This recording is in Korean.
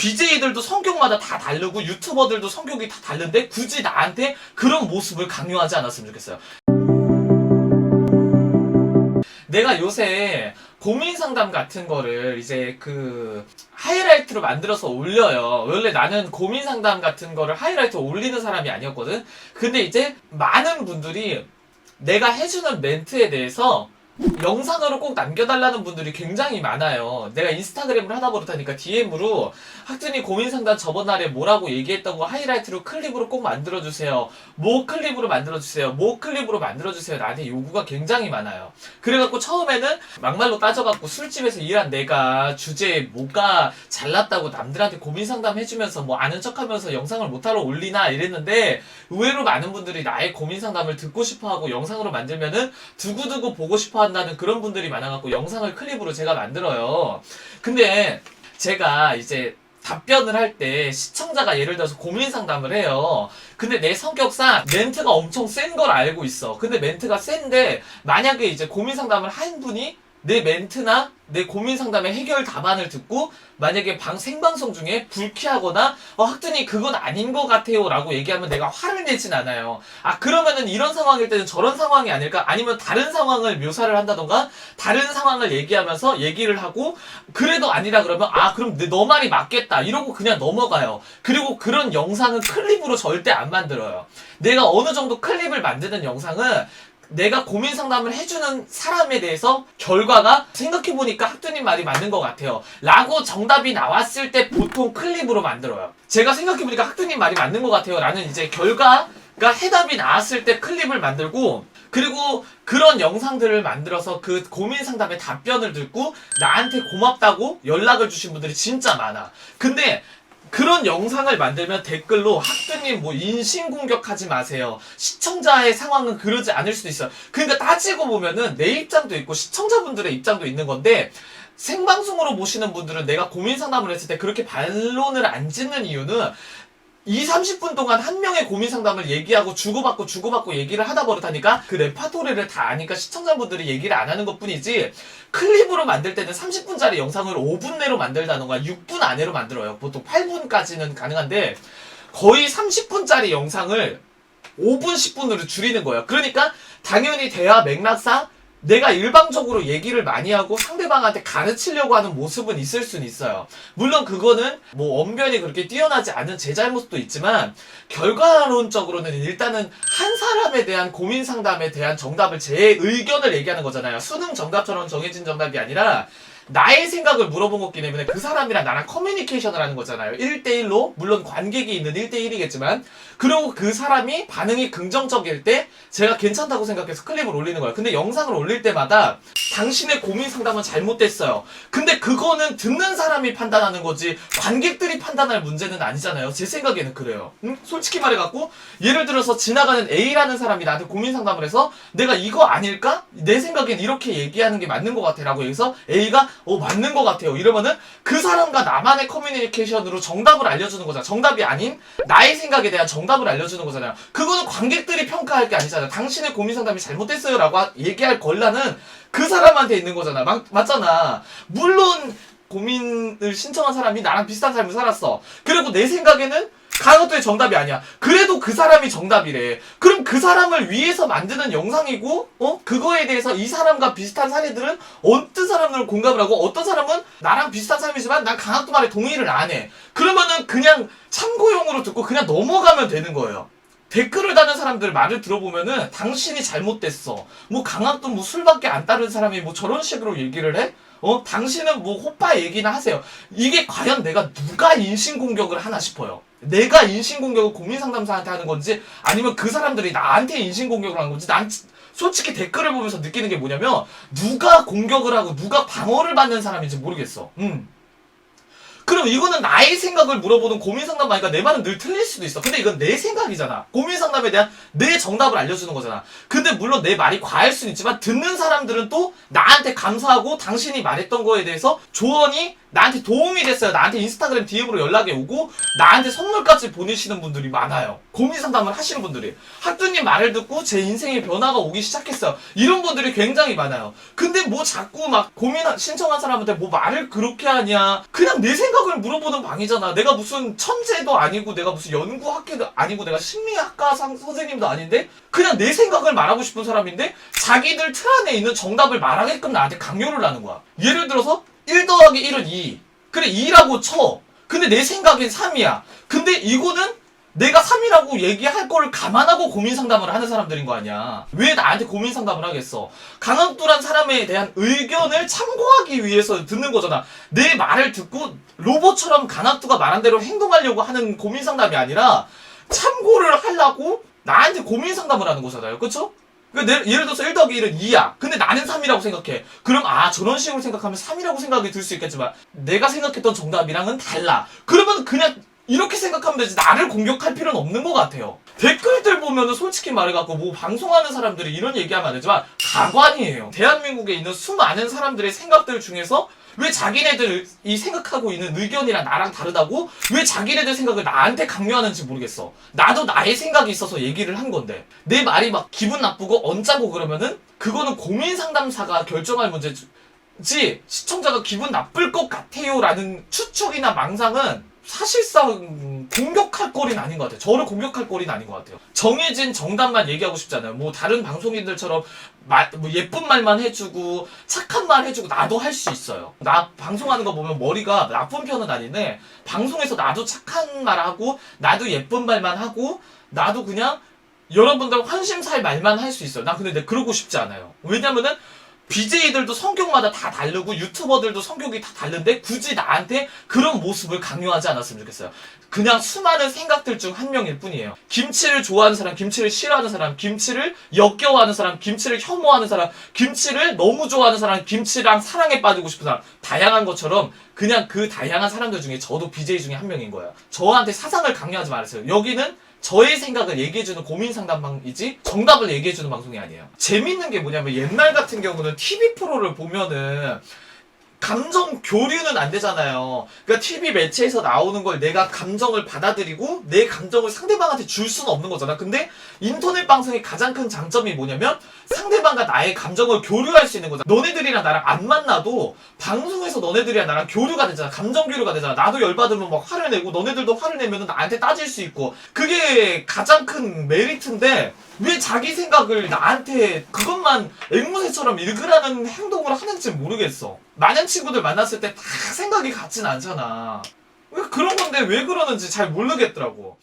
BJ들도 성격마다 다 다르고 유튜버들도 성격이 다 다른데 굳이 나한테 그런 모습을 강요하지 않았으면 좋겠어요. 내가 요새 고민 상담 같은 거를 이제 그 하이라이트로 만들어서 올려요. 원래 나는 고민 상담 같은 거를 하이라이트로 올리는 사람이 아니었거든. 근데 이제 많은 분들이 내가 해주는 멘트에 대해서 영상으로 꼭 남겨달라는 분들이 굉장히 많아요. 내가 인스타그램을 하다 보니까 DM으로 학준이 고민 상담 저번 날에 뭐라고 얘기했던 거 하이라이트로 클립으로 꼭 만들어주세요. 뭐 클립으로 만들어주세요. 뭐 클립으로 만들어주세요. 나한테 요구가 굉장히 많아요. 그래갖고 처음에는 막말로 따져갖고 술집에서 일한 내가 주제에 뭐가 잘났다고 남들한테 고민 상담 해주면서 뭐 아는 척하면서 영상을 못하러 올리나 이랬는데 의외로 많은 분들이 나의 고민 상담을 듣고 싶어하고 영상으로 만들면은 두고두고 보고 싶어 한다는 그런 분들이 많아갖고 영상을 클립으로 제가 만들어요. 근데 제가 이제 답변을 할 때 시청자가 예를 들어서 고민 상담을 해요. 근데 내 성격상 멘트가 엄청 센 걸 알고 있어. 근데 멘트가 센데 만약에 이제 고민 상담을 한 분이 내 멘트나 내 고민 상담의 해결 답안을 듣고 만약에 방 생방송 중에 불쾌하거나 어 학준이 그건 아닌 것 같아요라고 얘기하면 내가 화를 내진 않아요. 아 그러면은 이런 상황일 때는 저런 상황이 아닐까 아니면 다른 상황을 묘사를 한다던가 다른 상황을 얘기하면서 얘기를 하고 그래도 아니라 그러면 아 그럼 내- 너 말이 맞겠다 이러고 그냥 넘어가요. 그리고 그런 영상은 클립으로 절대 안 만들어요. 내가 어느 정도 클립을 만드는 영상은 내가 고민 상담을 해주는 사람에 대해서 결과가 생각해보니까 학두님 말이 맞는 것 같아요. 라고 정답이 나왔을 때 보통 클립으로 만들어요. 제가 생각해보니까 학두님 말이 맞는 것 같아요. 라는 이제 결과가 해답이 나왔을 때 클립을 만들고 그리고 그런 영상들을 만들어서 그 고민 상담의 답변을 듣고 나한테 고맙다고 연락을 주신 분들이 진짜 많아. 근데 그런 영상을 만들면 댓글로 학두님 뭐 인신공격하지 마세요. 시청자의 상황은 그러지 않을 수도 있어요. 그러니까 따지고 보면은 내 입장도 있고 시청자분들의 입장도 있는 건데 생방송으로 보시는 분들은 내가 고민 상담을 했을 때 그렇게 반론을 안 짓는 이유는 2, 30분 동안 한 명의 고민 상담을 얘기하고 주고받고 주고받고 얘기를 하다 버릇하니까 그 레파토리를 다 아니까 시청자분들이 얘기를 안 하는 것 뿐이지 클립으로 만들 때는 30분짜리 영상을 5분 내로 만들다던가 6분 안에로 만들어요. 보통 8분까지는 가능한데 거의 30분짜리 영상을 5분, 10분으로 줄이는 거예요. 그러니까 당연히 대화 맥락상 내가 일방적으로 얘기를 많이 하고 상대방한테 가르치려고 하는 모습은 있을 수는 있어요. 물론 그거는 뭐 언변이 그렇게 뛰어나지 않은 제 잘못도 있지만 결과론적으로는 일단은 한 사람에 대한 고민 상담에 대한 정답을 제 의견을 얘기하는 거잖아요. 수능 정답처럼 정해진 정답이 아니라 나의 생각을 물어본 거기 때문에 그 사람이랑 나랑 커뮤니케이션을 하는 거잖아요. 1대1로, 물론 관객이 있는 1대1이겠지만, 그리고 그 사람이 반응이 긍정적일 때 제가 괜찮다고 생각해서 클립을 올리는 거예요. 근데 영상을 올릴 때마다 당신의 고민 상담은 잘못됐어요. 근데 그거는 듣는 사람이 판단하는 거지, 관객들이 판단할 문제는 아니잖아요. 제 생각에는 그래요. 응? 솔직히 말해갖고, 예를 들어서 지나가는 A라는 사람이 나한테 고민 상담을 해서 내가 이거 아닐까? 내 생각엔 이렇게 얘기하는 게 맞는 것 같아. 라고 해서 A가 어 맞는 것 같아요. 이러면은 그 사람과 나만의 커뮤니케이션으로 정답을 알려주는 거잖아. 정답이 아닌 나의 생각에 대한 정답을 알려주는 거잖아요. 그거는 관객들이 평가할 게 아니잖아요. 당신의 고민 상담이 잘못됐어요라고 하- 얘기할 권한은 그 사람한테 있는 거잖아. 맞, 맞잖아. 물론 고민을 신청한 사람이 나랑 비슷한 삶을 살았어. 그리고 내 생각에는 가요도의 정답이 아니야. 그래도 그 사람이 정답이래. 그럼 그 사람을 위해서 만드는 영상이고, 어? 그거에 대해서 이 사람과 비슷한 사례들은 어떤 사람들은 공감을 하고, 어떤 사람은 나랑 비슷한 삶이지만 난 강학도 말에 동의를 안 해. 그러면은 그냥 참고용으로 듣고 그냥 넘어가면 되는 거예요. 댓글을 다는 사람들 말을 들어보면은 당신이 잘못됐어. 뭐 강학도 뭐 술밖에 안 따른 사람이 뭐 저런 식으로 얘기를 해? 어? 당신은 뭐 호빠 얘기나 하세요. 이게 과연 내가 누가 인신공격을 하나 싶어요. 내가 인신공격을 고민상담사한테 하는 건지 아니면 그 사람들이 나한테 인신공격을 하는 건지 난 지- 솔직히 댓글을 보면서 느끼는 게 뭐냐면 누가 공격을 하고 누가 방어를 받는 사람인지 모르겠어. 음. 그럼 이거는 나의 생각을 물어보는 고민 상담하니까 내 말은 늘 틀릴 수도 있어. 근데 이건 내 생각이잖아. 고민 상담에 대한 내 정답을 알려주는 거잖아. 근데 물론 내 말이 과할 수는 있지만 듣는 사람들은 또 나한테 감사하고 당신이 말했던 거에 대해서 조언이 나한테 도움이 됐어요. 나한테 인스타그램 DM으로 연락이 오고 나한테 선물까지 보내시는 분들이 많아요. 고민 상담을 하시는 분들이 학두님 말을 듣고 제 인생의 변화가 오기 시작했어요. 이런 분들이 굉장히 많아요. 근데 뭐 자꾸 막 고민 신청한 사람한테 뭐 말을 그렇게 하냐? 그냥 내 생각을 물어보는 방이잖아. 내가 무슨 천재도 아니고 내가 무슨 연구학회도 아니고 내가 심리학과 상- 선생님 도 아닌데 그냥 내 생각을 말하고 싶은 사람인데 자기들 틀 안에 있는 정답을 말하게끔 나한테 강요를 하는 거야. 예를 들어서 1 더하기 1은 2. 그래 2라고 쳐. 근데 내 생각엔 3이야. 근데 이거는 내가 3이라고 얘기할 거를 감안하고 고민 상담을 하는 사람들인 거 아니야. 왜 나한테 고민 상담을 하겠어? 강학도란 사람에 대한 의견을 참고하기 위해서 듣는 거잖아. 내 말을 듣고 로봇처럼 강학도가 말한 대로 행동하려고 하는 고민 상담이 아니라 참고를 하려고 나한테 고민 상담을 하는 거잖아요. 그쵸? 그 내- 예를 들어서 1 더하기 1은 2야. 근데 나는 3이라고 생각해. 그럼 아 저런 식으로 생각하면 3이라고 생각이 들 수 있겠지만 내가 생각했던 정답이랑은 달라. 그러면 그냥 이렇게 생각하면 되지 나를 공격할 필요는 없는 것 같아요. 댓글들 보면은 솔직히 말해갖고 뭐 방송하는 사람들이 이런 얘기하면 안 되지만 가관이에요. 대한민국에 있는 수많은 사람들의 생각들 중에서 왜 자기네들 이 생각하고 있는 의견이랑 나랑 다르다고? 왜 자기네들 생각을 나한테 강요하는지 모르겠어. 나도 나의 생각이 있어서 얘기를 한 건데. 내 말이 막 기분 나쁘고 언짢고 그러면은 그거는 고민 상담사가 결정할 문제지. 시청자가 기분 나쁠 것 같아요라는 추측이나 망상은 사실상 공격할 거리는 아닌 것 같아요. 저를 공격할 거리는 아닌 것 같아요. 정해진 정답만 얘기하고 싶잖아요. 뭐 다른 방송인들처럼 말- 뭐 예쁜 말만 해주고 착한 말 해주고 나도 할 수 있어요. 나 방송하는 거 보면 머리가 나쁜 편은 아닌데 방송에서 나도 착한 말하고 나도 예쁜 말만 하고 나도 그냥 여러분들 환심 살 말만 할 수 있어요. 난 근데 그러고 싶지 않아요. 왜냐면은 BJ들도 성격마다 다 다르고 유튜버들도 성격이 다 다른데 굳이 나한테 그런 모습을 강요하지 않았으면 좋겠어요. 그냥 수많은 생각들 중 한 명일 뿐이에요. 김치를 좋아하는 사람, 김치를 싫어하는 사람, 김치를 역겨워하는 사람, 김치를 혐오하는 사람, 김치를 너무 좋아하는 사람, 김치랑 사랑에 빠지고 싶은 사람, 다양한 것처럼 그냥 그 다양한 사람들 중에 저도 BJ 중에 한 명인 거예요. 저한테 사상을 강요하지 말았어요. 여기는 저의 생각을 얘기해주는 고민 상담방이지 정답을 얘기해주는 방송이 아니에요. 재밌는 게 뭐냐면 옛날 같은 경우는 TV 프로를 보면은 감정 교류는 안 되잖아요. 그러니까 TV 매체에서 나오는 걸 내가 감정을 받아들이고 내 감정을 상대방한테 줄 수는 없는 거잖아. 근데 인터넷 방송의 가장 큰 장점이 뭐냐면 상대방과 나의 감정을 교류할 수 있는 거잖아. 너네들이랑 나랑 안 만나도 방송에서 너네들이랑 나랑 교류가 되잖아. 감정 교류가 되잖아. 나도 열받으면 막 화를 내고 너네들도 화를 내면 나한테 따질 수 있고 그게 가장 큰 메리트인데 왜 자기 생각을 나한테 그것만 앵무새처럼 읽으라는 행동을 하는지 모르겠어. 마냥 친구들 만났을 때 다 생각이 같진 않잖아. 왜 그런 건데 왜 그러는지 잘 모르겠더라고.